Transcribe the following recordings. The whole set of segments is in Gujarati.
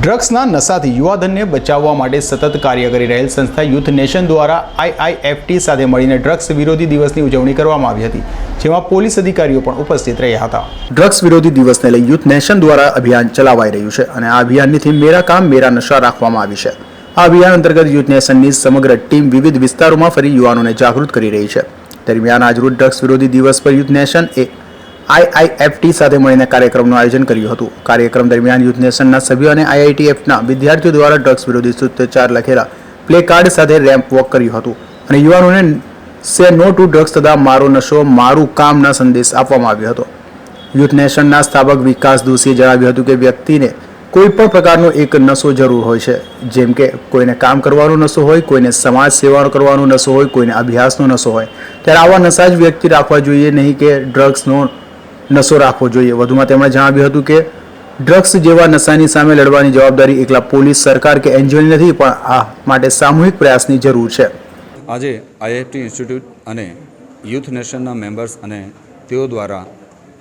ડ્રગ્સના નશાથી યુવાધનને બચાવવા માટે સતત કાર્ય કરી રહેલ સંસ્થા યુથ નેશન દ્વારા આઈઆઈએફટી સાથે મળીને ડ્રગ્સ વિરોધી દિવસની ઉજવણી કરવામાં આવી હતી, જેમાં પોલીસ અધિકારીઓ પણ ઉપસ્થિત રહ્યા હતા. ડ્રગ્સ વિરોધી દિવસને લઈ યુથ નેશન દ્વારા અભિયાન ચલાવાઈ રહ્યું છે અને આ અભિયાનની થીમ મેરા કામ, મેરા નશા રાખવામાં આવી છે. આ અભિયાન અંતર્ગત યુથ નેશનની સમગ્ર ટીમ વિવિધ વિસ્તારોમાં ફરી યુવાનોને જાગૃત કરી રહી છે. દરમિયાન આજરોજ ડ્રગ્સ વિરોધી દિવસ પર યુથ નેશન એ આઈઆઈએફટી સાથે મળીને કાર્યક્રમનું આયોજન કર્યું હતું. કાર્યક્રમ દરમિયાન યુથ નેશનના સભ્યો અને આઈઆઈટીએફના વિદ્યાર્થીઓ દ્વારા ડ્રગ્સ વિરોધી સૂત્રોચ્ચાર લખેલા પ્લે કાર્ડ સાથે રેમ્પ વોક કર્યું હતું અને યુવાનોને સે નો ટુ ડ્રગ્સ તથા મારો નશો, મારું કામના સંદેશ આપવામાં આવ્યો હતો. યુથ નેશનના સ્થાપક વિકાસ દોશીએ જણાવ્યું હતું કે વ્યક્તિને કોઈ પણ પ્રકારનો એક નશો જરૂર હોય છે. જેમ કે કોઈને કામ કરવાનો નશો હોય, કોઈને સમાજ સેવાનો કરવાનો નશો હોય, કોઈને અભ્યાસનો નશો હોય. ત્યારે આવા નશા જ વ્યક્તિ રાખવા જોઈએ નહીં કે ડ્રગ્સનો નશો રાખવો જોઈએ. વધુમાં તેમણે જણાવ્યું હતું કે, ડ્રગ્સ જેવા નશાની સામે લડવાની જવાબદારી એકલા પોલીસ સરકાર કે એનજીઓની નથી, પણ આ માટે સામૂહિક પ્રયાસની જરૂર છે. આજે આઈઆઈટી ઇન્સ્ટિટ્યૂટ અને યુથ નેશનના મેમ્બર્સ અને તેઓ દ્વારા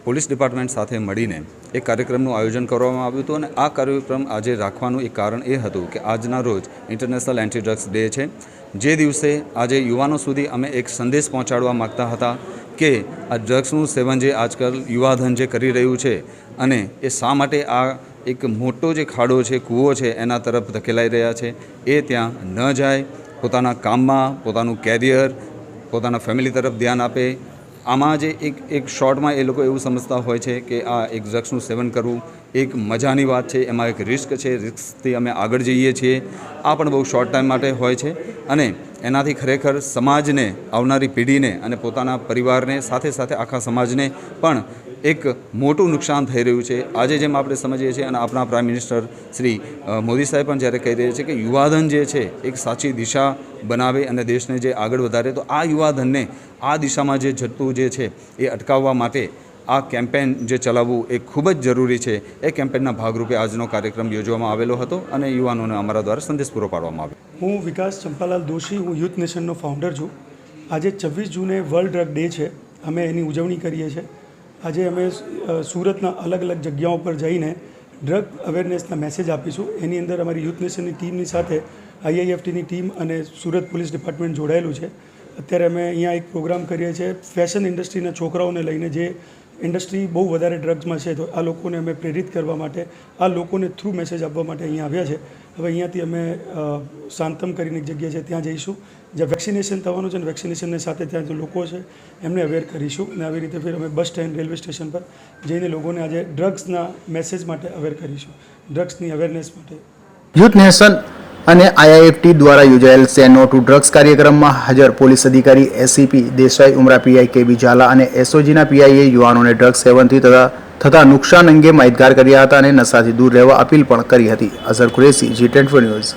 પોલીસ ડિપાર્ટમેન્ટ સાથે મળીને એક કાર્યક્રમનું આયોજન કરવામાં આવ્યું હતું અને આ કાર્યક્રમ આજે રાખવાનું એક કારણ એ હતું કે આજના રોજ ઇન્ટરનેશનલ એન્ટી ડ્રગ્સ ડે છે. જે દિવસે આજે યુવાનો સુધી અમે એક સંદેશ પહોંચાડવા માગતા હતા કે આ ડ્રગ્સનું સેવન જે આજકાલ યુવાધન જે કરી રહ્યું છે અને એ શા માટે આ એક મોટો જે ખાડો છે, કૂવો છે, એના તરફ ધકેલાઈ રહ્યા છે, એ ત્યાં ન જાય. પોતાના કામમાં, પોતાનું કેરિયર, પોતાના ફેમિલી તરફ ધ્યાન આપે. આમાં જે એક એક શોર્ટમાં એ લોકો એવું સમજતા હોય છે કે આ એક ડ્રગ્સનું સેવન કરવું એક મજાની વાત છે, એમાં એક રિસ્ક છે રિસ્કથી અમે આગળ જઈએ છીએ. આ પણ બહુ શોર્ટ ટાઈમ માટે હોય છે. અને એનાથી ખરેખર સમાજને, આવનારી પેઢીને અને પોતાના પરિવારને સાથે સાથે આખા સમાજને પણ એક મોટું નુકસાન થઈ રહ્યું છે. આજે જેમ આપણે સમજીએ છીએ અને આપણા પ્રાઇમ મિનિસ્ટર શ્રી મોદી સાહેબ પણ જ્યારે કહી રહ્યા છે કે યુવાધન જે છે, એક સાચી દિશા બનાવે અને દેશને જે આગળ વધારે, તો આ યુવાધનને આ દિશામાં જે જતું જે છે, એ અટકાવવા માટે આ કેમ્પેન જે ચલાવવું એ ખૂબ જ જરૂરી છે. એ કેમ્પેનના ભાગરૂપે આજનો કાર્યક્રમ યોજવામાં આવેલો હતો અને યુવાનોને અમારા દ્વારા સંદેશ પૂરો પાડવામાં આવ્યો. હું વિકાસ ચંપાલાલ દોશી, હું યુથ નેશનનો ફાઉન્ડર છું. આજે છવ્વીસ જૂને વર્લ્ડ ડ્રગ ડે છે. અમે એની ઉજવણી કરીએ છીએ. આજે અમે સુરતના અલગ અલગ જગ્યાઓ પર જઈને ડ્રગ અવેરનેસના મેસેજ આપીશું. એની અંદર અમારી યુથ નેશનની ટીમની સાથે આઈઆઈએફટીની ટીમ અને સુરત પોલીસ ડિપાર્ટમેન્ટ જોડાયેલું છે. અત્યારે અમે અહીંયા એક પ્રોગ્રામ કરીએ છીએ. ફેશન ઇન્ડસ્ટ્રીના છોકરાઓને લઈને જે ઇન્ડસ્ટ્રી બહુ વધારે ડ્રગ્સમાં છે, તો આ લોકોને અમે પ્રેરિત કરવા માટે, આ લોકોને થ્રુ મેસેજ આપવા માટે અહીંયા આવ્યા છે. હવે અહીંયાથી અમે શાંતમ કરીને એક જગ્યા છે, ત્યાં જઈશું. જ્યાં વેક્સિનેશન થવાનું છે અને વેક્સિનેશનની સાથે ત્યાં જે લોકો છે, એમને અવેર કરીશું અને આવી રીતે ફેર અમે બસ સ્ટેન્ડ, રેલવે સ્ટેશન પર જઈને લોકોને આજે ડ્રગ્સના મેસેજ માટે અવેર કરીશું. ડ્રગ્સની અવેરનેસ માટે. યુથ નેશન અને આઈઆઈએફટી દ્વારા યોજાયેલ સેનો ટુ ડ્રગ્સ કાર્યક્રમમાં હાજર પોલીસ અધિકારી ACP Desai, Umra PI KB Jhala અને એસઓજીના પીઆઈએ યુવાનોને ડ્રગ્સ સેવનથી તથા થતા નુકસાન અંગે માહિતગાર કર્યા હતા અને નશાથી દૂર રહેવા અપીલ પણ કરી હતી. Azhar Qureshi, G twenty news.